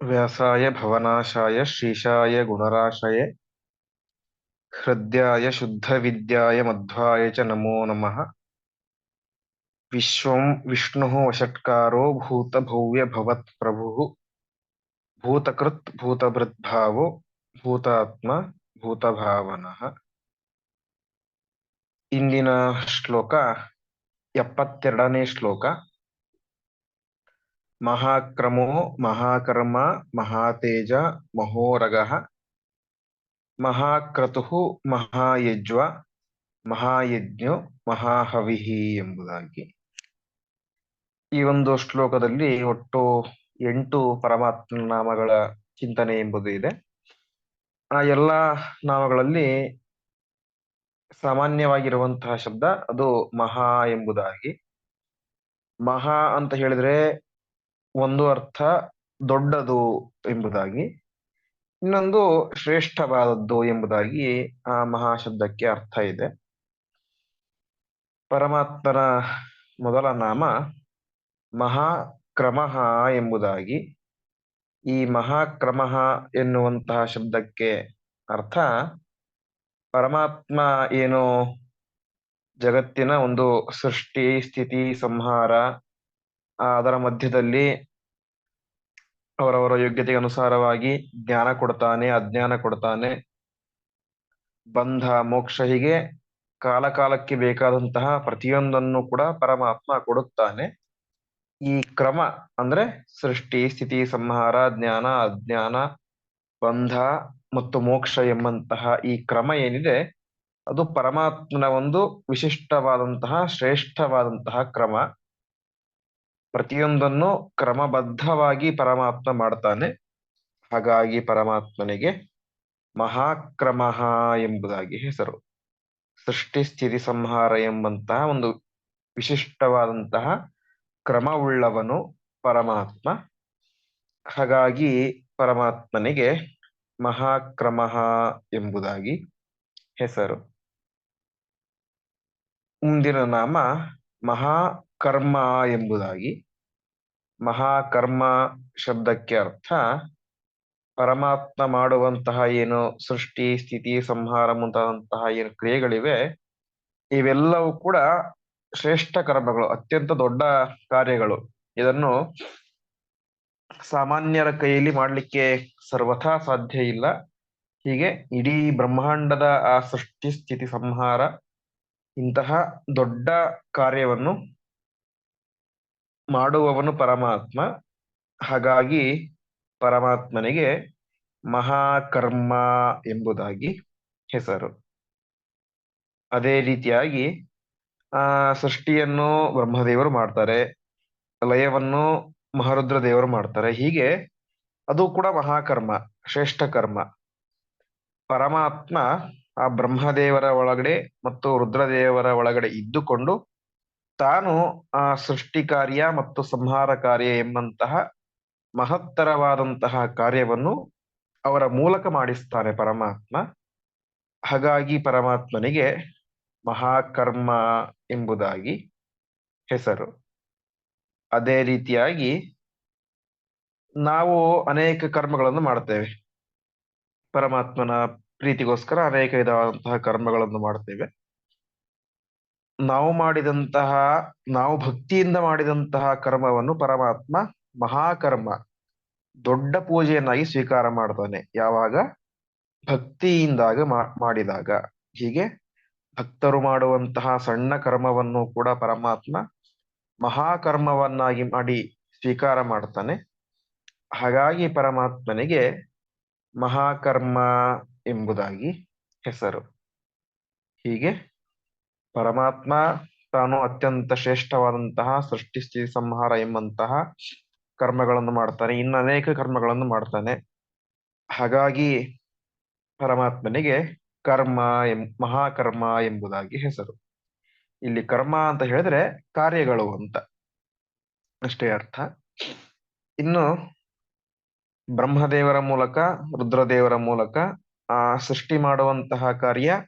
व्यासाय भवनाशाय श्रीशाय गुणराशये हृद्याय शुद्धविद्याय मध्वाय च नमो नमः विश्वं विष्णुः वषट्कारो भूतभव्यभवत्प्रभुः भूतकृत् भूतभृद्भावो ಭೂತಾತ್ಮ ಭೂತಭಾವನಃ ಇಂದಿನ ಶ್ಲೋಕ ಎಪ್ಪತ್ತೆರಡನೇ ಶ್ಲೋಕ ಮಹಾಕ್ರಮೋ, ಮಹಾಕರ್ಮ, ಮಹಾತೇಜ, ಮಹೋರಗಃ, ಮಹಾಕ್ರತು, ಮಹಾಯಜ್ವ, ಮಹಾಯಜ್ಞೋ ಮಹಾಹವಿಹಿ ಎಂಬುದಾಗಿ. ಈ ಒಂದು ಶ್ಲೋಕದಲ್ಲಿ ಒಟ್ಟು ಎಂಟು ಪರಮಾತ್ಮ ನಾಮಗಳ ಚಿಂತನೆ ಎಂಬುದು ಇದೆ. ಆ ಎಲ್ಲ ನಾಮಗಳಲ್ಲಿ ಸಾಮಾನ್ಯವಾಗಿರುವಂತಹ ಶಬ್ದ ಅದು ಮಹಾ ಎಂಬುದಾಗಿ. ಮಹಾ ಅಂತ ಹೇಳಿದ್ರೆ ಒಂದು ಅರ್ಥ ದೊಡ್ಡದು ಎಂಬುದಾಗಿ, ಇನ್ನೊಂದು ಶ್ರೇಷ್ಠವಾದದ್ದು ಎಂಬುದಾಗಿ ಆ ಮಹಾ ಶಬ್ದಕ್ಕೆ ಅರ್ಥ ಇದೆ. ಪರಮಾತ್ಮನ ಮೊದಲ ನಾಮ ಮಹಾಕ್ರಮ ಎಂಬುದಾಗಿ, ಈ ಮಹಾಕ್ರಮ ಎನ್ನುವಂತಹ ಶಬ್ದಕ್ಕೆ ಅರ್ಥ ಪರಮಾತ್ಮ ಏನು ಜಗತ್ತಿನ ಒಂದು ಸೃಷ್ಟಿ, ಸ್ಥಿತಿ, ಸಂಹಾರ, ಅದರ ಮಧ್ಯದಲ್ಲಿ ಅವರವರ ಯೋಗ್ಯತೆಗೆ ಅನುಸಾರವಾಗಿ ಜ್ಞಾನ ಕೊಡ್ತಾನೆ, ಅಜ್ಞಾನ ಕೊಡ್ತಾನೆ. ಬಂಧ, ಮೋಕ್ಷ ಹೀಗೆ ಕಾಲಕಾಲಕ್ಕೆ ಬೇಕಾದಂತಹ ಪ್ರತಿಯೊಂದನ್ನು ಕೂಡ ಪರಮಾತ್ಮ ಕೊಡುತ್ತಾನೆ. ಈ ಕ್ರಮ ಅಂದ್ರೆ ಸೃಷ್ಟಿ, ಸ್ಥಿತಿ, ಸಂಹಾರ, ಜ್ಞಾನ, ಅಜ್ಞಾನ, ಬಂಧ ಮತ್ತು ಮೋಕ್ಷ ಎಂಬಂತಹ ಈ ಕ್ರಮ ಏನಿದೆ, ಅದು ಪರಮಾತ್ಮನ ಒಂದು ವಿಶಿಷ್ಟವಾದಂತಹ ಶ್ರೇಷ್ಠವಾದಂತಹ ಕ್ರಮ. ಪ್ರತಿಯೊಂದನ್ನು ಕ್ರಮಬದ್ಧವಾಗಿ ಪರಮಾತ್ಮ ಮಾಡ್ತಾನೆ. ಹಾಗಾಗಿ ಪರಮಾತ್ಮನಿಗೆ ಮಹಾಕ್ರಮ ಎಂಬುದಾಗಿ ಹೆಸರು. ಸೃಷ್ಟಿ ಸ್ಥಿತಿ ಸಂಹಾರ ಎಂಬಂತಹ ಒಂದು ವಿಶಿಷ್ಟವಾದಂತಹ ಕ್ರಮವುಳ್ಳವನು ಪರಮಾತ್ಮ. ಹಾಗಾಗಿ ಪರಮಾತ್ಮನಿಗೆ ಮಹಾಕ್ರಮ ಎಂಬುದಾಗಿ ಹೆಸರು. ಮುಂದಿನ ನಾಮ ಮಹಾಕರ್ಮ ಎಂಬುದಾಗಿ ಮಹಾಕರ್ಮ ಶಬ್ದಕ್ಕೆ ಅರ್ಥ ಪರಮಾತ್ಮ ಮಾಡುವಂತಹ ಏನು ಸೃಷ್ಟಿ, ಸ್ಥಿತಿ, ಸಂಹಾರ ಮುಂತಾದಂತಹ ಏನು ಕ್ರಿಯೆಗಳಿವೆ, ಇವೆಲ್ಲವೂ ಕೂಡ ಶ್ರೇಷ್ಠ ಕರ್ಮಗಳು, ಅತ್ಯಂತ ದೊಡ್ಡ ಕಾರ್ಯಗಳು. ಇದನ್ನು ಸಾಮಾನ್ಯರ ಕೈಯಲ್ಲಿ ಮಾಡಲಿಕ್ಕೆ ಸರ್ವಥಾ ಸಾಧ್ಯ ಇಲ್ಲ. ಹೀಗೆ ಇಡೀ ಬ್ರಹ್ಮಾಂಡದ ಆ ಸೃಷ್ಟಿ, ಸ್ಥಿತಿ, ಸಂಹಾರ ಇಂತಹ ದೊಡ್ಡ ಕಾರ್ಯವನ್ನು ಮಾಡುವವನು ಪರಮಾತ್ಮ. ಹಾಗಾಗಿ ಪರಮಾತ್ಮನಿಗೆ ಮಹಾಕರ್ಮ ಎಂಬುದಾಗಿ ಹೆಸರು. ಅದೇ ರೀತಿಯಾಗಿ, ಆ, ಸೃಷ್ಟಿಯನ್ನು ಬ್ರಹ್ಮದೇವರು ಮಾಡ್ತಾರೆ. ಲಯವನ್ನು ಮಹಾರುದ್ರ ದೇವರು ಮಾಡ್ತಾರೆ. ಹೀಗೆ ಅದು ಕೂಡ ಮಹಾಕರ್ಮ, ಶ್ರೇಷ್ಠ ಕರ್ಮ. ಪರಮಾತ್ಮ ಆ ಬ್ರಹ್ಮದೇವರ ಒಳಗಡೆ ಮತ್ತು ರುದ್ರದೇವರ ಒಳಗಡೆ ಇದ್ದುಕೊಂಡು ತಾನು ಆ ಸೃಷ್ಟಿ ಕಾರ್ಯ ಮತ್ತು ಸಂಹಾರ ಕಾರ್ಯ ಎಂಬಂತಹ ಮಹತ್ತರವಾದಂತಹ ಕಾರ್ಯವನ್ನು ಅವರ ಮೂಲಕ ಮಾಡಿಸ್ತಾನೆ ಪರಮಾತ್ಮ. ಹಾಗಾಗಿ ಪರಮಾತ್ಮನಿಗೆ ಮಹಾಕರ್ಮ ಎಂಬುದಾಗಿ ಹೆಸರು. ಅದೇ ರೀತಿಯಾಗಿ ನಾವು ಅನೇಕ ಕರ್ಮಗಳನ್ನು ಮಾಡ್ತೇವೆ. ಪರಮಾತ್ಮನ ಪ್ರೀತಿಗೋಸ್ಕರ ಅನೇಕ ವಿಧವಾದಂತಹ ಕರ್ಮಗಳನ್ನು ಮಾಡ್ತೇವೆ. ನಾವು ಮಾಡಿದಂತಹ, ನಾವು ಭಕ್ತಿಯಿಂದ ಮಾಡಿದಂತಹ ಕರ್ಮವನ್ನು ಪರಮಾತ್ಮ ಮಹಾಕರ್ಮ ದೊಡ್ಡ ಪೂಜೆಯನ್ನಾಗಿ ಸ್ವೀಕಾರ ಮಾಡ್ತಾನೆ. ಯಾವಾಗ? ಭಕ್ತಿಯಿಂದಾಗ ಮಾಡಿದಾಗ. ಹೀಗೆ ಭಕ್ತರು ಮಾಡುವಂತಹ ಸಣ್ಣ ಕರ್ಮವನ್ನು ಕೂಡ ಪರಮಾತ್ಮ ಮಹಾಕರ್ಮವನ್ನಾಗಿ ಮಾಡಿ ಸ್ವೀಕಾರ ಮಾಡ್ತಾನೆ. ಹಾಗಾಗಿ ಪರಮಾತ್ಮನಿಗೆ ಮಹಾಕರ್ಮ ಎಂಬುದಾಗಿ ಹೆಸರು. ಹೀಗೆ ಪರಮಾತ್ಮ ತಾನು ಅತ್ಯಂತ ಶ್ರೇಷ್ಠವಾದಂತಹ ಸೃಷ್ಟಿ ಸ್ಥಿತಿ ಸಂಹಾರ ಎಂಬಂತಹ ಕರ್ಮಗಳನ್ನು ಮಾಡ್ತಾನೆ. ಇನ್ನು ಅನೇಕ ಕರ್ಮಗಳನ್ನು ಮಾಡ್ತಾನೆ. ಹಾಗಾಗಿ ಪರಮಾತ್ಮನಿಗೆ ಕರ್ಮ ಎಂ, ಮಹಾಕರ್ಮ ಎಂಬುದಾಗಿ ಹೆಸರು. ಇಲ್ಲಿ ಕರ್ಮ ಅಂತ ಹೇಳಿದ್ರೆ ಕಾರ್ಯಗಳು ಅಂತ. ಅಷ್ಟೇ ಅರ್ಥ. ಇನ್ನು ಬ್ರಹ್ಮದೇವರ ಮೂಲಕ, ರುದ್ರದೇವರ ಮೂಲಕ ಆ ಸೃಷ್ಟಿ ಮಾಡುವಂತಹ ಕಾರ್ಯ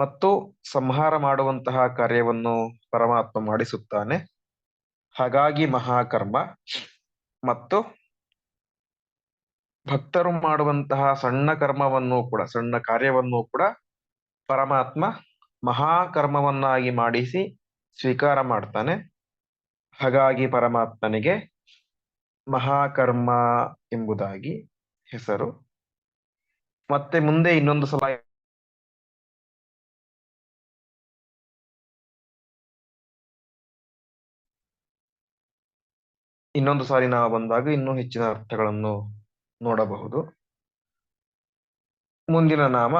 ಮತ್ತು ಸಂಹಾರ ಮಾಡುವಂತಹ ಕಾರ್ಯವನ್ನು ಪರಮಾತ್ಮ ಮಾಡಿಸುತ್ತಾನೆ. ಹಾಗಾಗಿ ಮಹಾಕರ್ಮ ಮತ್ತು ಭಕ್ತರು ಮಾಡುವಂತಹ ಸಣ್ಣ ಕರ್ಮವನ್ನು ಕೂಡ, ಸಣ್ಣ ಕಾರ್ಯವನ್ನು ಕೂಡ ಪರಮಾತ್ಮ ಮಹಾಕರ್ಮವನ್ನಾಗಿ ಮಾಡಿಸಿ ಸ್ವೀಕಾರ ಮಾಡ್ತಾನೆ. ಹಾಗಾಗಿ ಪರಮಾತ್ಮನಿಗೆ ಮಹಾಕರ್ಮ ಎಂಬುದಾಗಿ ಹೆಸರು. ಮತ್ತೆ ಮುಂದೆ ಇನ್ನೊಂದು ಸಲ ಇನ್ನೊಂದು ಸಾರಿ ನಾವು ಬಂದಾಗ ಇನ್ನೂ ಹೆಚ್ಚಿನ ಅರ್ಥಗಳನ್ನು ನೋಡಬಹುದು. ಮುಂದಿನ ನಾಮ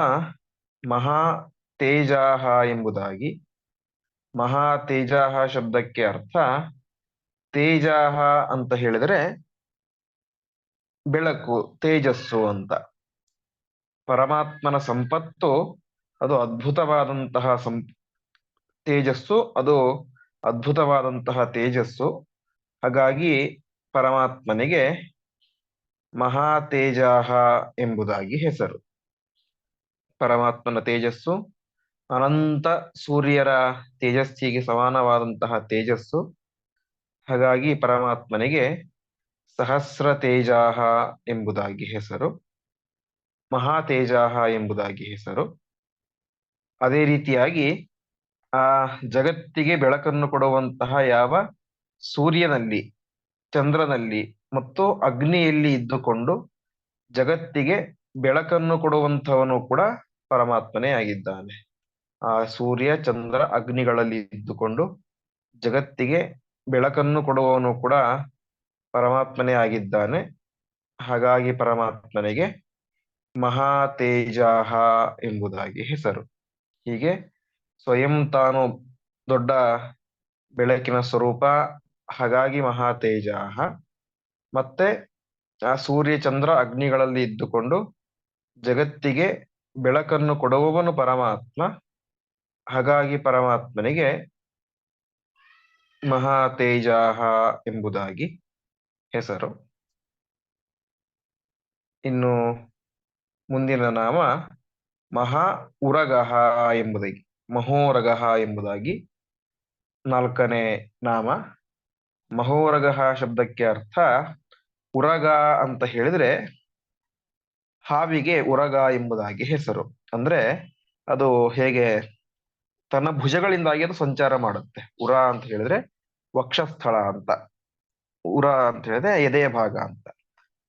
ಮಹಾ ತೇಜಾಹ ಎಂಬುದಾಗಿ. ಮಹಾ ತೇಜಾಹ ಶಬ್ದಕ್ಕೆ ಅರ್ಥ ತೇಜಾಹ ಅಂತ ಹೇಳಿದರೆ ಬೆಳಕು, ತೇಜಸ್ಸು ಅಂತ. ಪರಮಾತ್ಮನ ಸಂಪತ್ತು, ಅದು ಅದ್ಭುತವಾದಂತಹ ಸಂ ತೇಜಸ್ಸು, ಅದು ಅದ್ಭುತವಾದಂತಹ ತೇಜಸ್ಸು. ಹಾಗಾಗಿ ಪರಮಾತ್ಮನಿಗೆ ಮಹಾ ತೇಜಾಹ ಎಂಬುದಾಗಿ ಹೆಸರು. ಪರಮಾತ್ಮನ ತೇಜಸ್ಸು, ಅನಂತ ಸೂರ್ಯರ ತೇಜಸ್ಸಿಗೆ ಸಮಾನವಾದಂತಹ ತೇಜಸ್ಸು. ಹಾಗಾಗಿ ಪರಮಾತ್ಮನಿಗೆ ಸಹಸ್ರ ತೇಜಾಹ ಎಂಬುದಾಗಿ ಹೆಸರು ಮಹಾ ತೇಜಾಹ ಎಂಬುದಾಗಿ ಹೆಸರು. ಅದೇ ರೀತಿಯಾಗಿ ಆ ಜಗತ್ತಿಗೆ ಬೆಳಕನ್ನು ಕೊಡುವಂತಹ ಯಾವ ಸೂರ್ಯನಲ್ಲಿ, ಚಂದ್ರನಲ್ಲಿ ಮತ್ತು ಅಗ್ನಿಯಲ್ಲಿ ಇದ್ದುಕೊಂಡು ಜಗತ್ತಿಗೆ ಬೆಳಕನ್ನು ಕೊಡುವಂಥವನು ಕೂಡ ಪರಮಾತ್ಮನೇ ಆಗಿದ್ದಾನೆ. ಆ ಸೂರ್ಯ, ಚಂದ್ರ, ಅಗ್ನಿಗಳಲ್ಲಿ ಇದ್ದುಕೊಂಡು ಜಗತ್ತಿಗೆ ಬೆಳಕನ್ನು ಕೊಡುವವನು ಕೂಡ ಪರಮಾತ್ಮನೇ ಆಗಿದ್ದಾನೆ. ಹಾಗಾಗಿ ಪರಮಾತ್ಮನಿಗೆ ಮಹಾ ತೇಜಾಹ ಎಂಬುದಾಗಿ ಹೆಸರು. ಹೀಗೆ ಸ್ವಯಂ ತಾನು ದೊಡ್ಡ ಬೆಳಕಿನ ಸ್ವರೂಪ ಹಾಗಾಗಿ ಮಹಾತೇಜ ಮತ್ತೆ ಆ ಸೂರ್ಯ ಚಂದ್ರ ಅಗ್ನಿಗಳಲ್ಲಿ ಇದ್ದುಕೊಂಡು ಜಗತ್ತಿಗೆ ಬೆಳಕನ್ನು ಕೊಡುವವನು ಪರಮಾತ್ಮ. ಹಾಗಾಗಿ ಪರಮಾತ್ಮನಿಗೆ ಮಹಾ ತೇಜಾಹ ಎಂಬುದಾಗಿ ಹೆಸರು. ಇನ್ನು ಮುಂದಿನ ನಾಮ ಮಹಾ ಉರಗಹ ಎಂಬುದಾಗಿ, ಮಹೋರಗಹ ಎಂಬುದಾಗಿ ನಾಲ್ಕನೇ ನಾಮ ಮಹೋರಗಹ ಶಬ್ದಕ್ಕೆ ಅರ್ಥ ಉರಗ ಅಂತ ಹೇಳಿದ್ರೆ ಹಾವಿಗೆ ಉರಗ ಎಂಬುದಾಗಿ ಹೆಸರು. ಅಂದ್ರೆ ಅದು ಹೇಗೆ ತನ್ನ ಭುಜಗಳಿಂದಾಗಿ ಅದು ಸಂಚಾರ ಮಾಡುತ್ತೆ. ಉರ ಅಂತ ಹೇಳಿದ್ರೆ ವಕ್ಷಸ್ಥಳ ಅಂತ. ಉರ ಅಂತ ಹೇಳಿದ್ರೆ ಎದೆಯ ಭಾಗ ಅಂತ.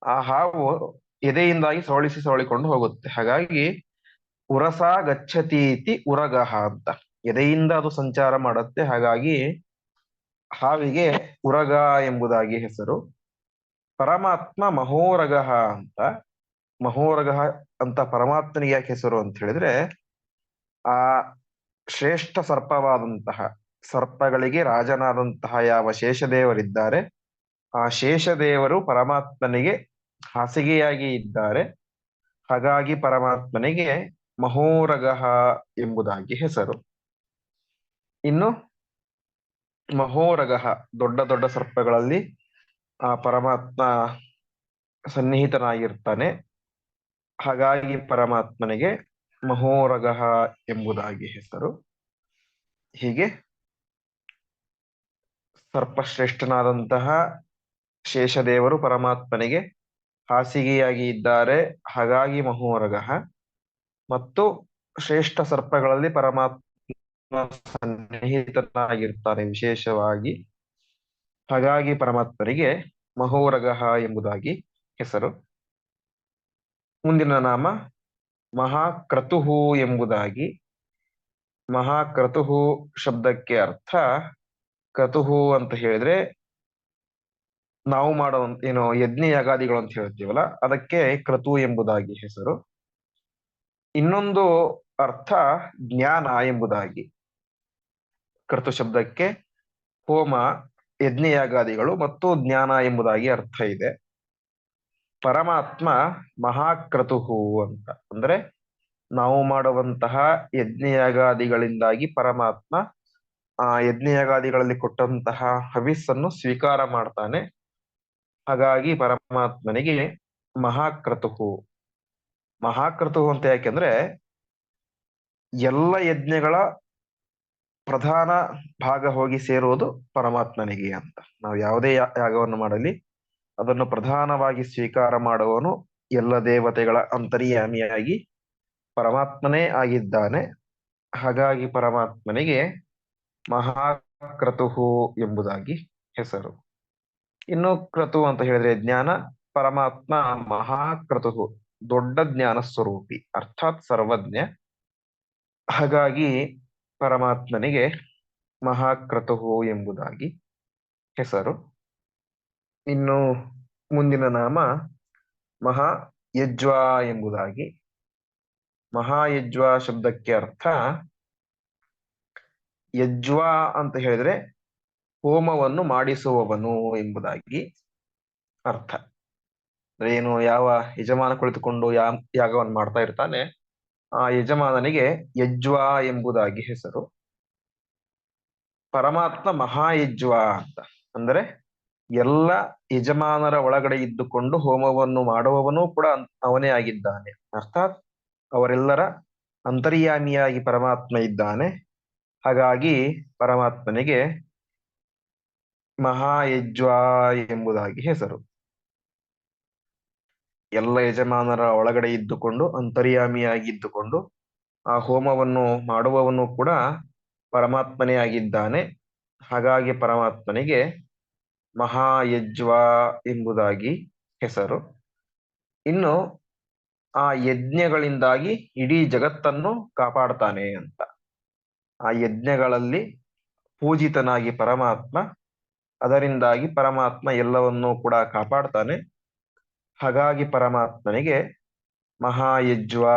ಆ ಹಾವು ಎದೆಯಿಂದಾಗಿ ಸವಳಿಸಿ ಸವಳಿಕೊಂಡು ಹೋಗುತ್ತೆ. ಹಾಗಾಗಿ ಉರಸ ಗಚ್ಚತೀತಿ ಉರಗಹ ಅಂತ. ಎದೆಯಿಂದ ಅದು ಸಂಚಾರ ಮಾಡುತ್ತೆ. ಹಾಗಾಗಿ ಹಾವಿಗೆ ಉರಗ ಎಂಬುದಾಗಿ ಹೆಸರು. ಪರಮಾತ್ಮ ಮಹೋರಗ ಅಂತ. ಮಹೋರಗ ಅಂತ ಪರಮಾತ್ಮನಿಗೆ ಯಾಕೆ ಹೆಸರು ಅಂತ ಹೇಳಿದ್ರೆ, ಆ ಶ್ರೇಷ್ಠ ಸರ್ಪವಾದಂತಹ, ಸರ್ಪಗಳಿಗೆ ರಾಜನಾದಂತಹ ಯಾವ ಶೇಷದೇವರಿದ್ದಾರೆ, ಆ ಶೇಷದೇವರು ಪರಮಾತ್ಮನಿಗೆ ಹಾಸಿಗೆಯಾಗಿ ಇದ್ದಾರೆ. ಹಾಗಾಗಿ ಪರಮಾತ್ಮನಿಗೆ ಮಹೋರಗಹ ಎಂಬುದಾಗಿ ಹೆಸರು. ಇನ್ನು ಮಹೋರಗಹ ದೊಡ್ಡ ದೊಡ್ಡ ಸರ್ಪಗಳಲ್ಲಿ, ಆ ಪರಮಾತ್ಮ ಸನ್ನಿಹಿತನಾಗಿರ್ತಾನೆ. ಹಾಗಾಗಿ ಪರಮಾತ್ಮನಿಗೆ ಮಹೋರಗಹ ಎಂಬುದಾಗಿ ಹೆಸರು. ಹೀಗೆ ಸರ್ಪಶ್ರೇಷ್ಠನಾದಂತಹ ಶೇಷದೇವರು ಪರಮಾತ್ಮನಿಗೆ ಹಾಸಿಗೆಯಾಗಿ ಇದ್ದಾರೆ. ಹಾಗಾಗಿ ಮಹೋರಗಹ ಮತ್ತು ಶ್ರೇಷ್ಠ ಸರ್ಪಗಳಲ್ಲಿ ಪರಮಾತ್ಮ ಸನ್ನಿಹಿತನಾಗಿರ್ತಾನೆ ವಿಶೇಷವಾಗಿ. ಹಾಗಾಗಿ ಪರಮಾತ್ಮರಿಗೆ ಮಹೋರಗಹ ಎಂಬುದಾಗಿ ಹೆಸರು. ಮುಂದಿನ ನಾಮ ಮಹಾಕ್ರತುಹು ಎಂಬುದಾಗಿ. ಮಹಾಕ್ರತುಹು ಶಬ್ದಕ್ಕೆ ಅರ್ಥ ಕ್ರತುಹು ಅಂತ ಹೇಳಿದ್ರೆ ನಾವು ಮಾಡೋ ಏನೋ ಯಜ್ಞ ಯಾಗಾದಿಗಳು ಅಂತ ಹೇಳ್ತೀವಲ್ಲ, ಅದಕ್ಕೆ ಕ್ರತು ಎಂಬುದಾಗಿ ಹೆಸರು. ಇನ್ನೊಂದು ಅರ್ಥ ಜ್ಞಾನ ಎಂಬುದಾಗಿ. ಕ್ರತು ಶಬ್ದಕ್ಕೆ ಹೋಮ, ಯಜ್ಞಯಾಗಾದಿಗಳು ಮತ್ತು ಜ್ಞಾನ ಎಂಬುದಾಗಿ ಅರ್ಥ ಇದೆ. ಪರಮಾತ್ಮ ಮಹಾಕ್ರತುಹು ಅಂತ. ಅಂದ್ರೆ ನಾವು ಮಾಡುವಂತಹ ಯಜ್ಞಯಾಗಾದಿಗಳಿಂದಾಗಿ ಪರಮಾತ್ಮ ಆ ಯಜ್ಞಯಾಗಾದಿಗಳಲ್ಲಿ ಕೊಟ್ಟಂತಹ ಹವಿಸ್ಸನ್ನು ಸ್ವೀಕಾರ ಮಾಡ್ತಾನೆ. ಹಾಗಾಗಿ ಪರಮಾತ್ಮನಿಗೆ ಮಹಾಕ್ರತುಹು ಮಹಾಕ್ರತುಹು ಅಂತ ಯಾಕೆಂದ್ರೆ ಎಲ್ಲ ಯಜ್ಞಗಳ ಪ್ರಧಾನ ಭಾಗ ಹೋಗಿ ಸೇರುವುದು ಪರಮಾತ್ಮನಿಗೆ ಅಂತ. ನಾವು ಯಾವುದೇ ಯಾಗವನ್ನು ಮಾಡಲಿ, ಅದನ್ನು ಪ್ರಧಾನವಾಗಿ ಸ್ವೀಕಾರ ಮಾಡುವವನು ಎಲ್ಲ ದೇವತೆಗಳ ಅಂತರ್ಯಾಮಿಯಾಗಿ ಪರಮಾತ್ಮನೇ ಆಗಿದ್ದಾನೆ. ಹಾಗಾಗಿ ಪರಮಾತ್ಮನಿಗೆ ಮಹಾಕ್ರತುಹು ಎಂಬುದಾಗಿ ಹೆಸರು. ಇನ್ನು ಕ್ರತು ಅಂತ ಹೇಳಿದ್ರೆ ಜ್ಞಾನ, ಪರಮಾತ್ಮ ಮಹಾಕ್ರತುಹು, ದೊಡ್ಡ ಜ್ಞಾನ ಸ್ವರೂಪಿ, ಅರ್ಥಾತ್ ಸರ್ವಜ್ಞ. ಹಾಗಾಗಿ ಪರಮಾತ್ಮನಿಗೆ ಮಹಾಕ್ರತುಹು ಎಂಬುದಾಗಿ ಹೆಸರು. ಇನ್ನು ಮುಂದಿನ ನಾಮ ಮಹಾ ಯಜ್ವಾ ಎಂಬುದಾಗಿ. ಮಹಾಯಜ್ವಾ ಶಬ್ದಕ್ಕೆ ಅರ್ಥ ಯಜ್ವಾ ಅಂತ ಹೇಳಿದ್ರೆ ಹೋಮವನ್ನು ಮಾಡಿಸುವವನು ಎಂಬುದಾಗಿ ಅರ್ಥ. ಏನು ಯಾವ ಯಜಮಾನ ಕುಳಿತುಕೊಂಡು ಯಾ ಯಾಗವನ್ನು ಮಾಡ್ತಾ ಇರ್ತಾನೆ ಆ ಯಜಮಾನನಿಗೆ ಯಜ್ವಾ ಎಂಬುದಾಗಿ ಹೆಸರು. ಪರಮಾತ್ಮ ಮಹಾಯಜ್ವಾ ಅಂತ. ಅಂದರೆ ಎಲ್ಲ ಯಜಮಾನರ ಒಳಗಡೆ ಇದ್ದುಕೊಂಡು ಹೋಮವನ್ನು ಮಾಡುವವನೂ ಕೂಡ ಅವನೇ ಆಗಿದ್ದಾನೆ. ಅರ್ಥಾತ್ ಅವರೆಲ್ಲರ ಅಂತರ್ಯಾಮಿಯಾಗಿ ಪರಮಾತ್ಮ ಇದ್ದಾನೆ. ಹಾಗಾಗಿ ಪರಮಾತ್ಮನಿಗೆ ಮಹಾಯಜ್ವಾ ಎಂಬುದಾಗಿ ಹೆಸರು. ಎಲ್ಲ ಯಜಮಾನರ ಒಳಗಡೆ ಇದ್ದುಕೊಂಡು ಅಂತರ್ಯಾಮಿಯಾಗಿ ಇದ್ದುಕೊಂಡು ಆ ಹೋಮವನ್ನು ಮಾಡುವವನು ಕೂಡ ಪರಮಾತ್ಮನೇ ಆಗಿದ್ದಾನೆ. ಹಾಗಾಗಿ ಪರಮಾತ್ಮನಿಗೆ ಮಹಾಯಜ್ವಾ ಎಂಬುದಾಗಿ ಹೆಸರು. ಇನ್ನು ಆ ಯಜ್ಞಗಳಿಂದಾಗಿ ಇಡೀ ಜಗತ್ತನ್ನು ಕಾಪಾಡ್ತಾನೆ ಅಂತ. ಆ ಯಜ್ಞಗಳಲ್ಲಿ ಪೂಜಿತನಾಗಿ ಪರಮಾತ್ಮ, ಅದರಿಂದಾಗಿ ಪರಮಾತ್ಮ ಎಲ್ಲವನ್ನೂ ಕೂಡ ಕಾಪಾಡ್ತಾನೆ. ಹಾಗಾಗಿ ಪರಮಾತ್ಮನಿಗೆ ಮಹಾಯಜ್ವ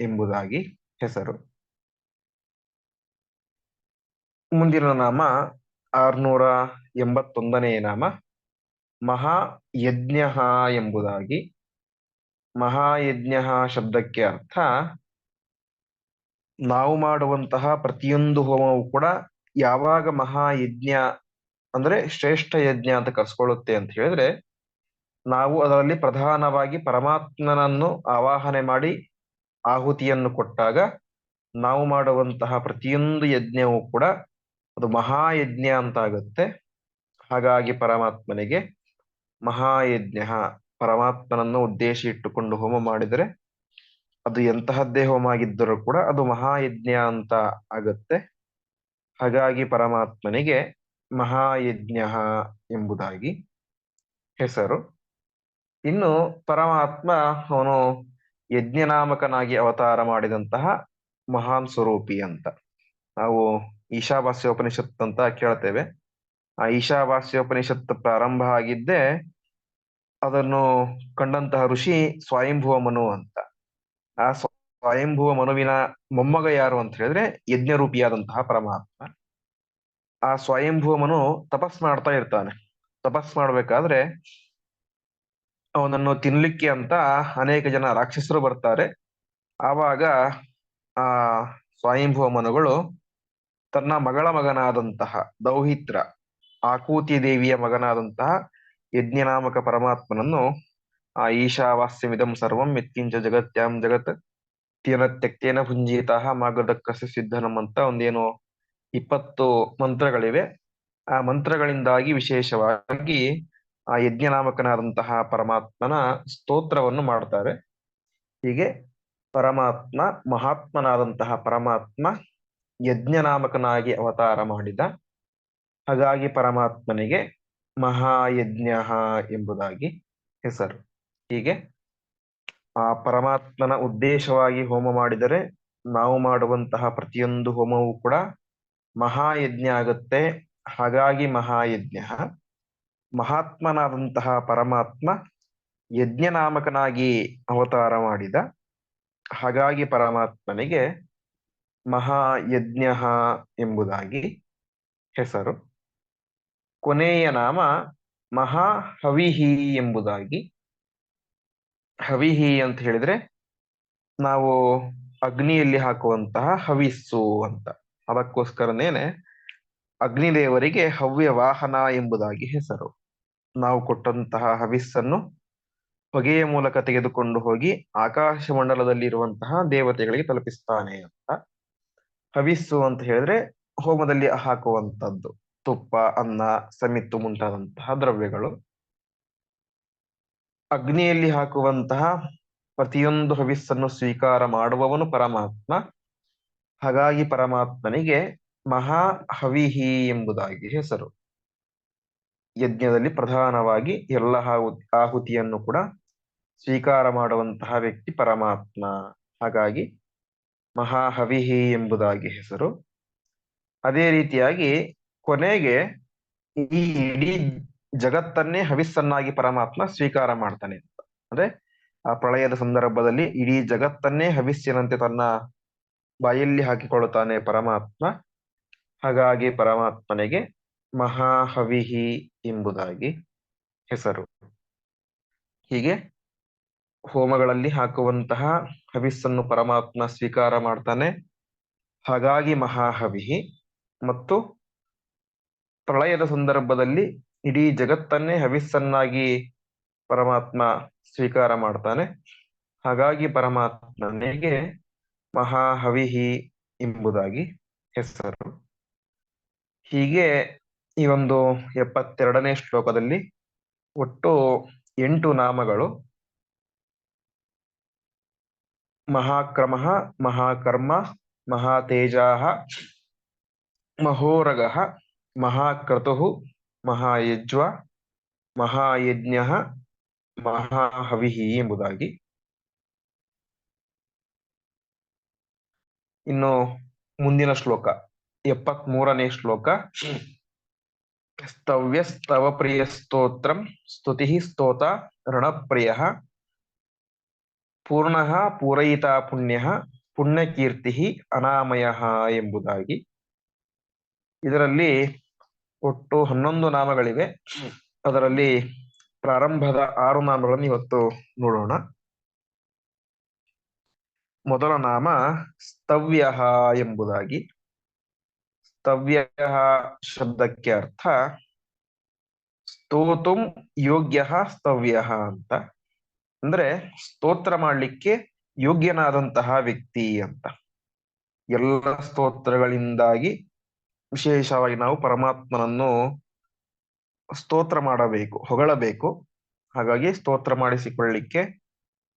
ಎಂಬುದಾಗಿ ಹೆಸರು. ಮುಂದಿನ ನಾಮ ಆರ್ನೂರ ಎಂಬತ್ತೊಂದನೆಯ ನಾಮ ಮಹಾಯಜ್ಞ ಎಂಬುದಾಗಿ. ಮಹಾಯಜ್ಞ ಶಬ್ದಕ್ಕೆ ಅರ್ಥ ನಾವು ಮಾಡುವಂತಹ ಪ್ರತಿಯೊಂದು ಹೋಮವು ಕೂಡ ಯಾವಾಗ ಮಹಾಯಜ್ಞ ಅಂದ್ರೆ ಶ್ರೇಷ್ಠ ಯಜ್ಞ ಅಂತ ಕರ್ಸ್ಕೊಳ್ಳುತ್ತೆ ಅಂತ ಹೇಳಿದ್ರೆ ನಾವು ಅದರಲ್ಲಿ ಪ್ರಧಾನವಾಗಿ ಪರಮಾತ್ಮನನ್ನು ಆವಾಹನೆ ಮಾಡಿ ಆಹುತಿಯನ್ನು ಕೊಟ್ಟಾಗ ನಾವು ಮಾಡುವಂತಹ ಪ್ರತಿಯೊಂದು ಯಜ್ಞವೂ ಕೂಡ ಅದು ಮಹಾಯಜ್ಞ ಅಂತ ಆಗುತ್ತೆ ಹಾಗಾಗಿ ಪರಮಾತ್ಮನಿಗೆ ಮಹಾಯಜ್ಞ, ಪರಮಾತ್ಮನನ್ನು ಉದ್ದೇಶ ಇಟ್ಟುಕೊಂಡು ಹೋಮ ಮಾಡಿದರೆ ಅದು ಎಂತಹದ್ದೇ ಹೋಮ ಆಗಿದ್ದರೂ ಕೂಡ ಅದು ಮಹಾಯಜ್ಞ ಅಂತ ಆಗುತ್ತೆ. ಹಾಗಾಗಿ ಪರಮಾತ್ಮನಿಗೆ ಮಹಾಯಜ್ಞ ಎಂಬುದಾಗಿ ಹೆಸರು. ಇನ್ನು ಪರಮಾತ್ಮ ಅವನು ಯಜ್ಞನಾಮಕನಾಗಿ ಅವತಾರ ಮಾಡಿದಂತಹ ಮಹಾನ್ ಸ್ವರೂಪಿ ಅಂತ ನಾವು ಈಶಾವಾಸ್ಯೋಪನಿಷತ್ ಅಂತ ಕೇಳ್ತೇವೆ. ಆ ಈಶಾವಾಸ್ಯೋಪನಿಷತ್ ಪ್ರಾರಂಭ ಆಗಿದ್ದೇ ಅದನ್ನು ಕಂಡಂತಹ ಋಷಿ ಸ್ವಯಂಭುವ ಮನು ಅಂತ. ಆ ಸ್ವಯಂಭುವ ಮನುವಿನ ಮೊಮ್ಮಗ ಯಾರು ಅಂತ ಹೇಳಿದ್ರೆ ಯಜ್ಞರೂಪಿಯಾದಂತಹ ಪರಮಾತ್ಮ. ಆ ಸ್ವಯಂಭುವ ಮನು ತಪಸ್ ಮಾಡ್ತಾ ಇರ್ತಾನೆ. ತಪಸ್ ಮಾಡ್ಬೇಕಾದ್ರೆ ಅವನನ್ನು ತಿನ್ಲಿಕ್ಕೆ ಅಂತ ಅನೇಕ ಜನ ರಾಕ್ಷಸರು ಬರ್ತಾರೆ. ಆವಾಗ, ಆ, ಸ್ವಯಂಭುವ ಮನುಗಳು ತನ್ನ ಮಗಳ ಮಗನಾದಂತಹ ದೌಹಿತ್ರ ಆಕೂತಿ ದೇವಿಯ ಮಗನಾದಂತಹ ಯಜ್ಞನಾಮಕ ಪರಮಾತ್ಮನನ್ನು ಆ ಈಶಾವಾಸ್ಯಮಿದಂ ಸರ್ವಂ ಮಿತ್ಕಿಂಚ ಜಗತ್ಯಾಂ ಜಗತ್ ತೀನ ತ್ಯಕ್ತೇನ ಭುಂಜೀತಾಹ ಮಾಗದಕ್ಕಸ ಸಿದ್ಧನಂ ಅಂತ ಒಂದೇನು ಇಪ್ಪತ್ತು ಮಂತ್ರಗಳಿವೆ. ಆ ಮಂತ್ರಗಳಿಂದಾಗಿ ವಿಶೇಷವಾಗಿ ಆ ಯಜ್ಞನಾಮಕನಾದಂತಹ ಪರಮಾತ್ಮನ ಸ್ತೋತ್ರವನ್ನು ಮಾಡ್ತಾರೆ. ಹೀಗೆ ಪರಮಾತ್ಮ, ಮಹಾತ್ಮನಾದಂತಹ ಪರಮಾತ್ಮ ಯಜ್ಞನಾಮಕನಾಗಿ ಅವತಾರ ಮಾಡಿದ. ಹಾಗಾಗಿ ಪರಮಾತ್ಮನಿಗೆ ಮಹಾಯಜ್ಞ ಎಂಬುದಾಗಿ ಹೆಸರು. ಹೀಗೆ ಆ ಪರಮಾತ್ಮನ ಉದ್ದೇಶವಾಗಿ ಹೋಮ ಮಾಡಿದರೆ ನಾವು ಮಾಡುವಂತಹ ಪ್ರತಿಯೊಂದು ಹೋಮವೂ ಕೂಡ ಮಹಾಯಜ್ಞ ಆಗುತ್ತೆ. ಹಾಗಾಗಿ ಮಹಾಯಜ್ಞ. ಮಹಾತ್ಮನಾದಂತಹ ಪರಮಾತ್ಮ ಯಜ್ಞನಾಮಕನಾಗಿ ಅವತಾರ ಮಾಡಿದ. ಹಾಗಾಗಿ ಪರಮಾತ್ಮನಿಗೆ ಮಹಾಯಜ್ಞ ಎಂಬುದಾಗಿ ಹೆಸರು. ಕೊನೆಯ ನಾಮ ಮಹಾ ಹವಿಹಿ ಎಂಬುದಾಗಿ. ಹವಿಹಿ ಅಂತ ಹೇಳಿದ್ರೆ ನಾವು ಅಗ್ನಿಯಲ್ಲಿ ಹಾಕುವಂತಹ ಹವಿಸ್ಸು ಅಂತ. ಅದಕ್ಕೋಸ್ಕರನೇನೆ ಅಗ್ನಿದೇವರಿಗೆ ಹವ್ಯ ವಾಹನ ಎಂಬುದಾಗಿ ಹೆಸರು. ನಾವು ಕೊಟ್ಟಂತಹ ಹವಿಸ್ಸನ್ನು ಹೊಗೆಯ ಮೂಲಕ ತೆಗೆದುಕೊಂಡು ಹೋಗಿ ಆಕಾಶ ಮಂಡಲದಲ್ಲಿ ಇರುವಂತಹ ದೇವತೆಗಳಿಗೆ ತಲುಪಿಸ್ತಾನೆ ಅಂತ. ಹವಿಸ್ಸು ಅಂತ ಹೇಳಿದ್ರೆ ಹೋಮದಲ್ಲಿ ಹಾಕುವಂತದ್ದು ತುಪ್ಪ, ಅನ್ನ, ಸಮಿತ್ತು ಮುಂತಾದಂತಹ ದ್ರವ್ಯಗಳು. ಅಗ್ನಿಯಲ್ಲಿ ಹಾಕುವಂತಹ ಪ್ರತಿಯೊಂದು ಹವಿಸ್ಸನ್ನು ಸ್ವೀಕಾರ ಮಾಡುವವನು ಪರಮಾತ್ಮ. ಹಾಗಾಗಿ ಪರಮಾತ್ಮನಿಗೆ ಮಹಾ ಹವಿಹಿ ಎಂಬುದಾಗಿ ಹೆಸರು. ಯಜ್ಞದಲ್ಲಿ ಪ್ರಧಾನವಾಗಿ ಎಲ್ಲ ಆಹು- ಆಹುತಿಯನ್ನು ಕೂಡ ಸ್ವೀಕಾರ ಮಾಡುವಂತಹ ವ್ಯಕ್ತಿ ಪರಮಾತ್ಮ. ಹಾಗಾಗಿ ಮಹಾಹವಿಹಿ ಎಂಬುದಾಗಿ ಹೆಸರು. ಅದೇ ರೀತಿಯಾಗಿ ಕೊನೆಗೆ ಈ ಇಡೀ ಜಗತ್ತನ್ನೇ ಹವಿಸ್ಸನ್ನಾಗಿ ಪರಮಾತ್ಮ ಸ್ವೀಕಾರ ಮಾಡ್ತಾನೆ ಅಂತ. ಅಂದ್ರೆ ಆ ಪ್ರಳಯದ ಸಂದರ್ಭದಲ್ಲಿ ಇಡೀ ಜಗತ್ತನ್ನೇ ಹವಿಸ್ಸಿನಂತೆ ತನ್ನ ಬಾಯಲ್ಲಿ ಹಾಕಿಕೊಳ್ಳುತ್ತಾನೆ ಪರಮಾತ್ಮ. ಹಾಗಾಗಿ ಪರಮಾತ್ಮನಿಗೆ ಮಹಾಹವಿಹಿ ಎಂಬುದಾಗಿ ಹೆಸರು. ಹೀಗೆ ಹೋಮಗಳಲ್ಲಿ ಹಾಕುವಂತಹ ಹವಿಸ್ಸನ್ನು ಪರಮಾತ್ಮ ಸ್ವೀಕಾರ ಮಾಡ್ತಾನೆ. ಹಾಗಾಗಿ ಮಹಾಹವಿಹಿ ಮತ್ತು ಪ್ರಳಯದ ಸಂದರ್ಭದಲ್ಲಿ ಇಡೀ ಜಗತ್ತನ್ನೇ ಹವಿಸ್ಸನ್ನಾಗಿ ಪರಮಾತ್ಮ ಸ್ವೀಕಾರ ಮಾಡ್ತಾನೆ. ಹಾಗಾಗಿ ಪರಮಾತ್ಮನಿಗೆ ಮಹಾಹವಿಹಿ ಎಂಬುದಾಗಿ ಹೆಸರು. ಹೀಗೆ ಈ ಒಂದು ಎಪ್ಪತ್ತೆರಡನೇ ಶ್ಲೋಕದಲ್ಲಿ ಒಟ್ಟು ಎಂಟು ನಾಮಗಳು. ಮಹಾಕ್ರಮ, ಮಹಾಕರ್ಮ ಮಹಾತೇಜ ಮಹೋರಗ ಮಹಾಕ್ರತು ಮಹಾಯಜ್ವ, ಮಹಾಯಜ್ಞ ಮಹಾಹವಿಹಿ ಎಂಬುದಾಗಿ. ಇನ್ನು ಮುಂದಿನ ಶ್ಲೋಕ, ಎಪ್ಪತ್ಮೂರನೇ ಶ್ಲೋಕ. ಸ್ತವ್ಯ ಸ್ತವ ಪ್ರಿಯ ಸ್ತೋತ್ರಂ ಸ್ತುತಿ ಸ್ತೋತ ಋಣಪ್ರಿಯ ಪೂರ್ಣ ಪೂರಯಿತ ಪುಣ್ಯ ಪುಣ್ಯಕೀರ್ತಿ ಅನಾಮಯ ಎಂಬುದಾಗಿ. ಇದರಲ್ಲಿ ಒಟ್ಟು ಹನ್ನೊಂದು ನಾಮಗಳಿವೆ. ಅದರಲ್ಲಿ ಪ್ರಾರಂಭದ ಆರು ನಾಮಗಳನ್ನು ಇವತ್ತು ನೋಡೋಣ. ಮೊದಲ ನಾಮ ಸ್ತವ್ಯ ಎಂಬುದಾಗಿ. ಸ್ತವ್ಯ ಶಬ್ದಕ್ಕೆ ಅರ್ಥ ಸ್ತೋತುಂ ಯೋಗ್ಯ ಸ್ತವ್ಯ ಅಂತ. ಅಂದ್ರೆ ಸ್ತೋತ್ರ ಮಾಡಲಿಕ್ಕೆ ಯೋಗ್ಯನಾದಂತಹ ವ್ಯಕ್ತಿ ಅಂತ. ಎಲ್ಲ ಸ್ತೋತ್ರಗಳಿಂದಾಗಿ ವಿಶೇಷವಾಗಿ ನಾವು ಪರಮಾತ್ಮನನ್ನು ಸ್ತೋತ್ರ ಮಾಡಬೇಕು, ಹೊಗಳಬೇಕು. ಹಾಗಾಗಿ ಸ್ತೋತ್ರ ಮಾಡಿಸಿಕೊಳ್ಳಿಕ್ಕೆ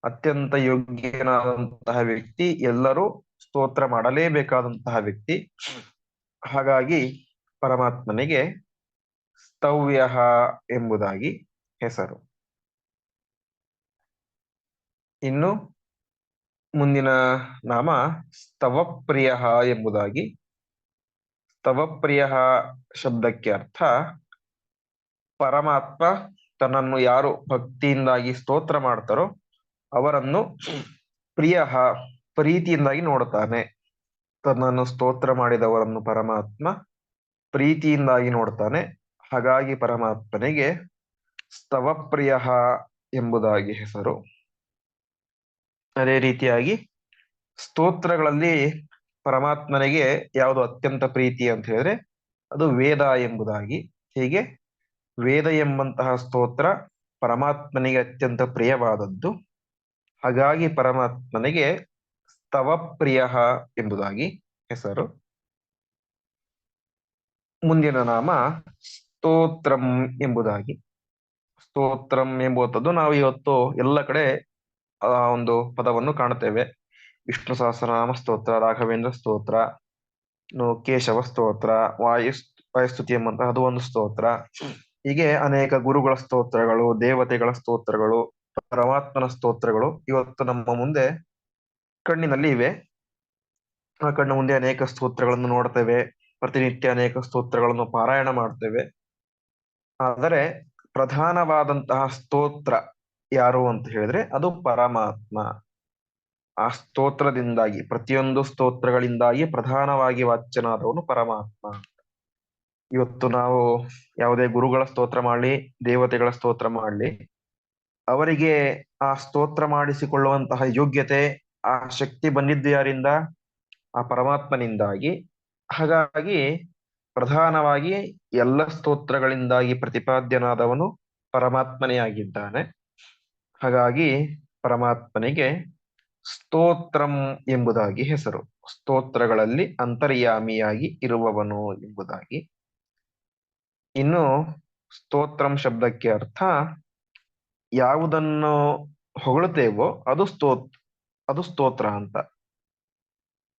ಅತ್ಯಂತ ಯೋಗ್ಯನಾದಂತಹ ವ್ಯಕ್ತಿ ಎಲ್ಲರೂ ಸ್ತೋತ್ರ ಮಾಡಲೇಬೇಕಾದಂತಹ ವ್ಯಕ್ತಿ. ಹಾಗಾಗಿ ಪರಮಾತ್ಮನಿಗೆ ಸ್ತವ್ಯ ಎಂಬುದಾಗಿ ಹೆಸರು. ಇನ್ನು ಮುಂದಿನ ನಾಮ ಸ್ತವಪ್ರಿಯ ಎಂಬುದಾಗಿ. ಸ್ತವಪ್ರಿಯ ಶಬ್ದಕ್ಕೆ ಅರ್ಥ ಪರಮಾತ್ಮ ತನ್ನನ್ನು ಯಾರು ಭಕ್ತಿಯಿಂದಾಗಿ ಸ್ತೋತ್ರ ಮಾಡ್ತಾರೋ ಅವರನ್ನು ಪ್ರಿಯ ಪ್ರೀತಿಯಿಂದಾಗಿ ನೋಡ್ತಾನೆ. ತನ್ನನ್ನು ಸ್ತೋತ್ರ ಮಾಡಿದವರನ್ನು ಪರಮಾತ್ಮ ಪ್ರೀತಿಯಿಂದಾಗಿ ನೋಡ್ತಾನೆ. ಹಾಗಾಗಿ ಪರಮಾತ್ಮನಿಗೆ ಸ್ತವಪ್ರಿಯ ಎಂಬುದಾಗಿ ಹೆಸರು. ಅದೇ ರೀತಿಯಾಗಿ ಸ್ತೋತ್ರಗಳಲ್ಲಿ ಪರಮಾತ್ಮನಿಗೆ ಯಾವುದು ಅತ್ಯಂತ ಪ್ರೀತಿ ಅಂತ ಹೇಳಿದ್ರೆ ಅದು ವೇದ ಎಂಬುದಾಗಿ. ಹೀಗೆ ವೇದ ಎಂಬಂತಹ ಸ್ತೋತ್ರ ಪರಮಾತ್ಮನಿಗೆ ಅತ್ಯಂತ ಪ್ರಿಯವಾದದ್ದು. ಹಾಗಾಗಿ ಪರಮಾತ್ಮನಿಗೆ ಸ್ತವಪ್ರಿಯ ಎಂಬುದಾಗಿ ಹೆಸರು. ಮುಂದಿನ ನಾಮ ಸ್ತೋತ್ರಂ ಎಂಬುದಾಗಿ. ಸ್ತೋತ್ರಂ ಎಂಬುವಂಥದ್ದು ನಾವು ಇವತ್ತು ಎಲ್ಲ ಕಡೆ, ಆ, ಒಂದು ಪದವನ್ನು ಕಾಣುತ್ತೇವೆ. ವಿಷ್ಣು ಸಹಸ್ರನಾಮ ಸ್ತೋತ್ರ, ರಾಘವೇಂದ್ರ ಸ್ತೋತ್ರ ಕೇಶವ ಸ್ತೋತ್ರ, ವಾಯು, ವಾಯುಸ್ತುತಿ ಎಂಬಂತಹ ಅದು ಒಂದು ಸ್ತೋತ್ರ. ಹೀಗೆ ಅನೇಕ ಗುರುಗಳ ಸ್ತೋತ್ರಗಳು, ದೇವತೆಗಳ ಸ್ತೋತ್ರಗಳು, ಪರಮಾತ್ಮನ ಸ್ತೋತ್ರಗಳು ಇವತ್ತು ನಮ್ಮ ಮುಂದೆ ಕಣ್ಣಿನಲ್ಲಿ ಇವೆ. ಆ ಕಣ್ಣು ಮುಂದೆ ಅನೇಕ ಸ್ತೋತ್ರಗಳನ್ನು ನೋಡ್ತೇವೆ. ಪ್ರತಿನಿತ್ಯ ಅನೇಕ ಸ್ತೋತ್ರಗಳನ್ನು ಪಾರಾಯಣ ಮಾಡ್ತೇವೆ. ಆದರೆ ಪ್ರಧಾನವಾದಂತಹ ಸ್ತೋತ್ರ ಯಾರು ಅಂತ ಹೇಳಿದ್ರೆ ಅದು ಪರಮಾತ್ಮ. ಆ ಸ್ತೋತ್ರದಿಂದಾಗಿ, ಪ್ರತಿಯೊಂದು ಸ್ತೋತ್ರಗಳಿಂದಾಗಿ ಪ್ರಧಾನವಾಗಿ ವಾಚ್ಯನಾದವನು ಪರಮಾತ್ಮ. ಇವತ್ತು ನಾವು ಯಾವುದೇ ಗುರುಗಳ ಸ್ತೋತ್ರ ಮಾಡಲಿ, ದೇವತೆಗಳ ಸ್ತೋತ್ರ ಮಾಡಲಿ, ಅವರಿಗೆ ಆ ಸ್ತೋತ್ರ ಮಾಡಿಸಿಕೊಳ್ಳುವಂತಹ ಯೋಗ್ಯತೆ ಆ ಶಕ್ತಿ ಬಂದಿದ್ದು ಯಾರಿಂದ? ಆ ಪರಮಾತ್ಮನಿಂದಾಗಿ. ಹಾಗಾಗಿ ಪ್ರಧಾನವಾಗಿ ಎಲ್ಲ ಸ್ತೋತ್ರಗಳಿಂದಾಗಿ ಪ್ರತಿಪಾದ್ಯನಾದವನು ಪರಮಾತ್ಮನೇ ಆಗಿದ್ದಾನೆ. ಹಾಗಾಗಿ ಪರಮಾತ್ಮನಿಗೆ ಸ್ತೋತ್ರಂ ಎಂಬುದಾಗಿ ಹೆಸರು. ಸ್ತೋತ್ರಗಳಲ್ಲಿ ಅಂತರ್ಯಾಮಿಯಾಗಿ ಇರುವವನು ಎಂಬುದಾಗಿ. ಇನ್ನು ಸ್ತೋತ್ರಂ ಶಬ್ದಕ್ಕೆ ಅರ್ಥ ಯಾವುದನ್ನು ಹೊಗಳುತ್ತೇವೋ ಅದು ಸ್ತೋತ್ ಅದು ಸ್ತೋತ್ರ ಅಂತ.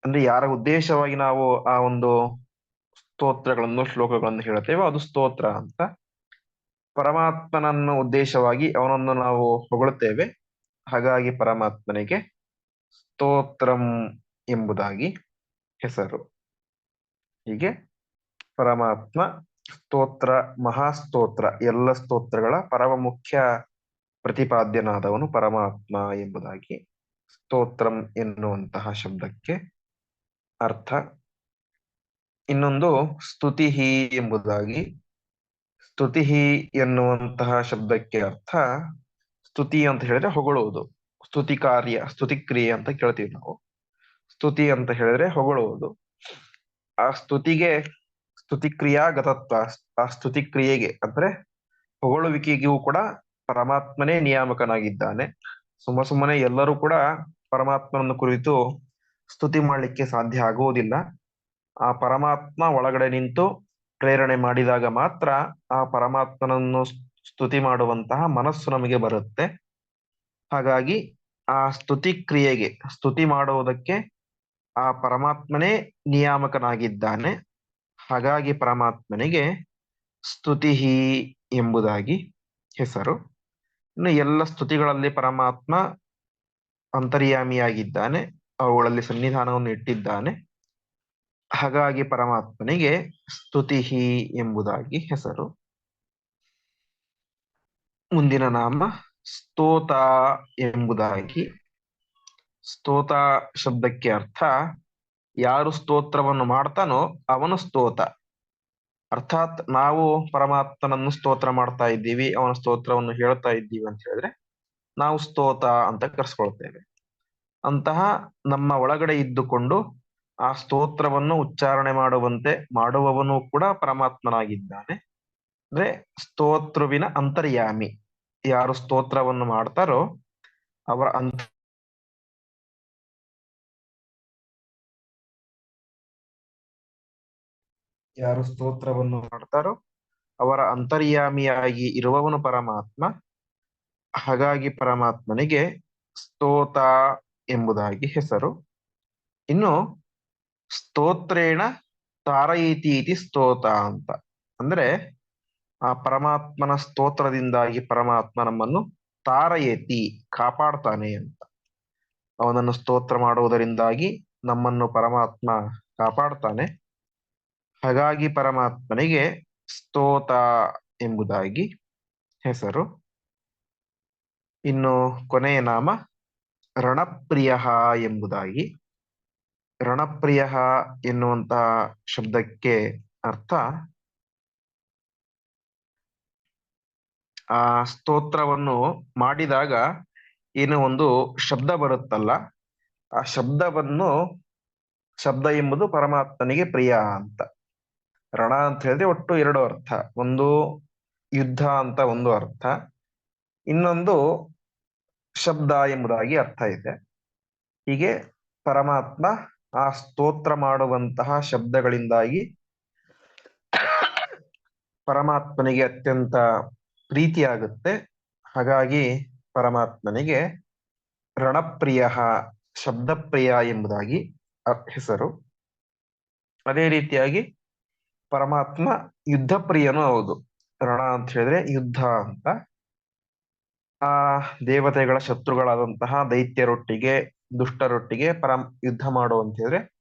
ಅಂದ್ರೆ ಯಾರ ಉದ್ದೇಶವಾಗಿ ನಾವು ಆ ಒಂದು ಸ್ತೋತ್ರಗಳನ್ನು, ಶ್ಲೋಕಗಳನ್ನು ಹೇಳುತ್ತೇವೋ ಅದು ಸ್ತೋತ್ರ ಅಂತ. ಪರಮಾತ್ಮನನ್ನು ಉದ್ದೇಶವಾಗಿ ಅವನನ್ನು ನಾವು ಹೊಗಳುತ್ತೇವೆ. ಹಾಗಾಗಿ ಪರಮಾತ್ಮನಿಗೆ ಸ್ತೋತ್ರಂ ಎಂಬುದಾಗಿ ಹೆಸರು. ಹೀಗೆ ಪರಮಾತ್ಮ ಸ್ತೋತ್ರ, ಮಹಾಸ್ತೋತ್ರ, ಎಲ್ಲ ಸ್ತೋತ್ರಗಳ ಪರಮ ಮುಖ್ಯ ಪ್ರತಿಪಾದ್ಯನಾದವನು ಪರಮಾತ್ಮ ಎಂಬುದಾಗಿ ಸ್ತೋತ್ರಂ ಎನ್ನುವಂತಹ ಶಬ್ದಕ್ಕೆ ಅರ್ಥ. ಇನ್ನೊಂದು ಸ್ತುತಿ ಎಂಬುದಾಗಿ. ಸ್ತುತಿ ಎನ್ನುವಂತಹ ಶಬ್ದಕ್ಕೆ ಅರ್ಥ ಸ್ತುತಿ ಅಂತ ಹೇಳಿದ್ರೆ ಹೊಗಳುವುದು. ಸ್ತುತಿ ಕಾರ್ಯ, ಸ್ತುತಿ ಕ್ರಿಯೆ ಅಂತ ಕೇಳ್ತೀವಿ ನಾವು. ಸ್ತುತಿ ಅಂತ ಹೇಳಿದ್ರೆ ಹೊಗಳುವುದು. ಆ ಸ್ತುತಿಗೆ ಸ್ತುತಿ ಕ್ರಿಯಾಗತತ್ವ, ಆ ಸ್ತುತಿ ಕ್ರಿಯೆಗೆ ಅಂದ್ರೆ ಹೊಗಳುವಿಕೆಗೂ ಕೂಡ ಪರಮಾತ್ಮನೇ ನಿಯಾಮಕನಾಗಿದ್ದಾನೆ. ಸುಮ್ಮ ಸುಮ್ಮನೆ ಎಲ್ಲರೂ ಕೂಡ ಪರಮಾತ್ಮನನ್ನು ಕುರಿತು ಸ್ತುತಿ ಮಾಡಲಿಕ್ಕೆ ಸಾಧ್ಯ ಆಗುವುದಿಲ್ಲ. ಆ ಪರಮಾತ್ಮ ಒಳಗಡೆ ನಿಂತು ಪ್ರೇರಣೆ ಮಾಡಿದಾಗ ಮಾತ್ರ ಆ ಪರಮಾತ್ಮನನ್ನು ಸ್ತುತಿ ಮಾಡುವಂತಹ ಮನಸ್ಸು ನಮಗೆ ಬರುತ್ತೆ. ಹಾಗಾಗಿ ಆ ಸ್ತುತಿ ಕ್ರಿಯೆಗೆ, ಸ್ತುತಿ ಮಾಡುವುದಕ್ಕೆ ಆ ಪರಮಾತ್ಮನೇ ನಿಯಾಮಕನಾಗಿದ್ದಾನೆ. ಹಾಗಾಗಿ ಪರಮಾತ್ಮನಿಗೆ ಸ್ತುತಿ ಎಂಬುದಾಗಿ ಹೆಸರು. ಇನ್ನು ಎಲ್ಲ ಸ್ತುತಿಗಳಲ್ಲಿ ಪರಮಾತ್ಮ ಅಂತರ್ಯಾಮಿಯಾಗಿದ್ದಾನೆ. ಅವುಗಳಲ್ಲಿ ಸನ್ನಿಧಾನವನ್ನು ಇಟ್ಟಿದ್ದಾನೆ. ಹಾಗಾಗಿ ಪರಮಾತ್ಮನಿಗೆ ಸ್ತುತಿ ಎಂಬುದಾಗಿ ಹೆಸರು. ಮುಂದಿನ ನಾಮ ಸ್ತೋತ ಎಂಬುದಾಗಿ. ಸ್ತೋತ ಶಬ್ದಕ್ಕೆ ಅರ್ಥ ಯಾರು ಸ್ತೋತ್ರವನ್ನು ಮಾಡ್ತಾನೋ ಅವನು ಸ್ತೋತ. ಅರ್ಥಾತ್ ನಾವು ಪರಮಾತ್ಮನನ್ನು ಸ್ತೋತ್ರ ಮಾಡ್ತಾ ಇದ್ದೀವಿ, ಅವನ ಸ್ತೋತ್ರವನ್ನು ಹೇಳ್ತಾ ಇದ್ದೀವಿ ಅಂತ ಹೇಳಿದ್ರೆ, ನಾವು ಸ್ತೋತ ಅಂತ ಕರೆಸ್ಕೊಳ್ತೇವೆ. ಅಂತಹ ನಮ್ಮ ಒಳಗಡೆ ಇದ್ದುಕೊಂಡು ಆ ಸ್ತೋತ್ರವನ್ನು ಉಚ್ಚಾರಣೆ ಮಾಡುವಂತೆ ಮಾಡುವವನು ಕೂಡ ಪರಮಾತ್ಮನಾಗಿದ್ದಾನೆ. ಅಂದ್ರೆ ಸ್ತೋತ್ರುವಿನ ಅಂತರ್ಯಾಮಿ. ಯಾರು ಸ್ತೋತ್ರವನ್ನು ಮಾಡ್ತಾರೋ ಅವರ ಅಂತ ಯಾರು ಸ್ತೋತ್ರವನ್ನು ಮಾಡ್ತಾರೋ ಅವರ ಅಂತರ್ಯಾಮಿಯಾಗಿ ಇರುವವನು ಪರಮಾತ್ಮ. ಹಾಗಾಗಿ ಪರಮಾತ್ಮನಿಗೆ ಸ್ತೋತ ಎಂಬುದಾಗಿ ಹೆಸರು. ಇನ್ನು ಸ್ತೋತ್ರೇಣ ತಾರಯಿತಿ ಇತಿ ಸ್ತೋತ ಅಂತ. ಅಂದ್ರೆ ಆ ಪರಮಾತ್ಮನ ಸ್ತೋತ್ರದಿಂದಾಗಿ ಪರಮಾತ್ಮ ನಮ್ಮನ್ನು ತಾರಯತಿ, ಕಾಪಾಡ್ತಾನೆ ಅಂತ. ಅವನನ್ನು ಸ್ತೋತ್ರ ಮಾಡುವುದರಿಂದಾಗಿ ನಮ್ಮನ್ನು ಪರಮಾತ್ಮ ಕಾಪಾಡ್ತಾನೆ. ಹಾಗಾಗಿ ಪರಮಾತ್ಮನಿಗೆ ಸ್ತೋತ ಎಂಬುದಾಗಿ ಹೆಸರು. ಇನ್ನು ಕೊನೆಯ ನಾಮ ರಣಪ್ರಿಯ ಎಂಬುದಾಗಿ. ರಣಪ್ರಿಯ ಎನ್ನುವಂತಹ ಶಬ್ದಕ್ಕೆ ಅರ್ಥ ಆ ಸ್ತೋತ್ರವನ್ನು ಮಾಡಿದಾಗ ಏನು ಒಂದು ಶಬ್ದ ಬರುತ್ತಲ್ಲ, ಆ ಶಬ್ದವನ್ನು, ಶಬ್ದ ಎಂಬುದು ಪರಮಾತ್ಮನಿಗೆ ಪ್ರಿಯ ಅಂತ. ರಣ ಅಂತ ಹೇಳಿದ್ರೆ ಒಟ್ಟು ಎರಡು ಅರ್ಥ. ಒಂದು ಯುದ್ಧ ಅಂತ ಒಂದು ಅರ್ಥ. ಇನ್ನೊಂದು ಶಬ್ದ ಎಂಬುದಾಗಿ ಅರ್ಥ ಇದೆ. ಹೀಗೆ ಪರಮಾತ್ಮ ಆ ಸ್ತೋತ್ರ ಮಾಡುವಂತಹ ಶಬ್ದಗಳಿಂದಾಗಿ ಪರಮಾತ್ಮನಿಗೆ ಅತ್ಯಂತ ಪ್ರೀತಿಯಾಗುತ್ತೆ. ಹಾಗಾಗಿ ಪರಮಾತ್ಮನಿಗೆ ರಣಪ್ರಿಯ, ಶಬ್ದಪ್ರಿಯ ಎಂಬುದಾಗಿ ಹೆಸರು. ಅದೇ ರೀತಿಯಾಗಿ ಪರಮಾತ್ಮ ಯುದ್ಧ ಪ್ರಿಯನೂ ಹೌದು. ರಣ ಅಂತ ಹೇಳಿದ್ರೆ ಯುದ್ಧ ಅಂತ. ಆ ದೇವತೆಗಳ ಶತ್ರುಗಳಾದಂತಹ ದೈತ್ಯರೊಟ್ಟಿಗೆ, ದುಷ್ಟರೊಟ್ಟಿಗೆ ಪರಂ, ಯುದ್ಧ ಮಾಡು ಅಂತ ಹೇಳಿದ್ರೆ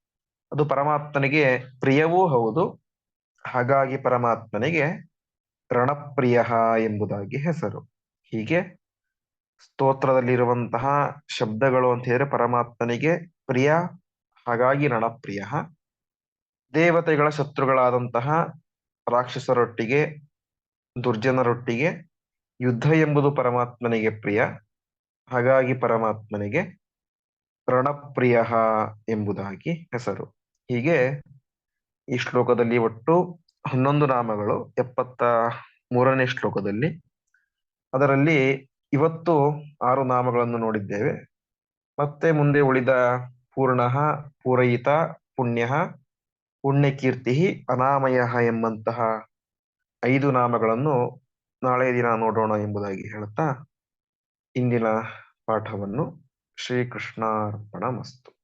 ಅದು ಪರಮಾತ್ಮನಿಗೆ ಪ್ರಿಯವೂ ಹೌದು. ಹಾಗಾಗಿ ಪರಮಾತ್ಮನಿಗೆ ರಣಪ್ರಿಯ ಎಂಬುದಾಗಿ ಹೆಸರು. ಹೀಗೆ ಸ್ತೋತ್ರದಲ್ಲಿರುವಂತಹ ಶಬ್ದಗಳು ಅಂತ ಹೇಳಿದ್ರೆ ಪರಮಾತ್ಮನಿಗೆ ಪ್ರಿಯ, ಹಾಗಾಗಿ ರಣಪ್ರಿಯ. ದೇವತೆಗಳ ಶತ್ರುಗಳಾದಂತಹ ರಾಕ್ಷಸರೊಟ್ಟಿಗೆ, ದುರ್ಜನರೊಟ್ಟಿಗೆ, ಯುದ್ಧ ಎಂಬುದು ಪರಮಾತ್ಮನಿಗೆ ಪ್ರಿಯ. ಹಾಗಾಗಿ ಪರಮಾತ್ಮನಿಗೆ ರಣಪ್ರಿಯ ಎಂಬುದಾಗಿ ಹೆಸರು. ಹೀಗೆ ಈ ಶ್ಲೋಕದಲ್ಲಿ ಒಟ್ಟು ಹನ್ನೊಂದು ನಾಮಗಳು ಎಪ್ಪತ್ತ ಮೂರನೇ ಶ್ಲೋಕದಲ್ಲಿ. ಅದರಲ್ಲಿ ಇವತ್ತು ಆರು ನಾಮಗಳನ್ನು ನೋಡಿದ್ದೇವೆ. ಮತ್ತೆ ಮುಂದೆ ಉಳಿದ ಪೂರ್ಣ, ಪೂರಯಿತ, ಪುಣ್ಯ ಪುಣ್ಯಕೀರ್ತಿ ಅನಾಮಯ ಎಂಬಂತಹ ಐದು ನಾಮಗಳನ್ನು ನಾಳೆ ದಿನ ನೋಡೋಣ ಎಂಬುದಾಗಿ ಹೇಳುತ್ತಾ ಇಂದಿನ ಪಾಠವನ್ನು ಶ್ರೀಕೃಷ್ಣಾರ್ಪಣಮಸ್ತು.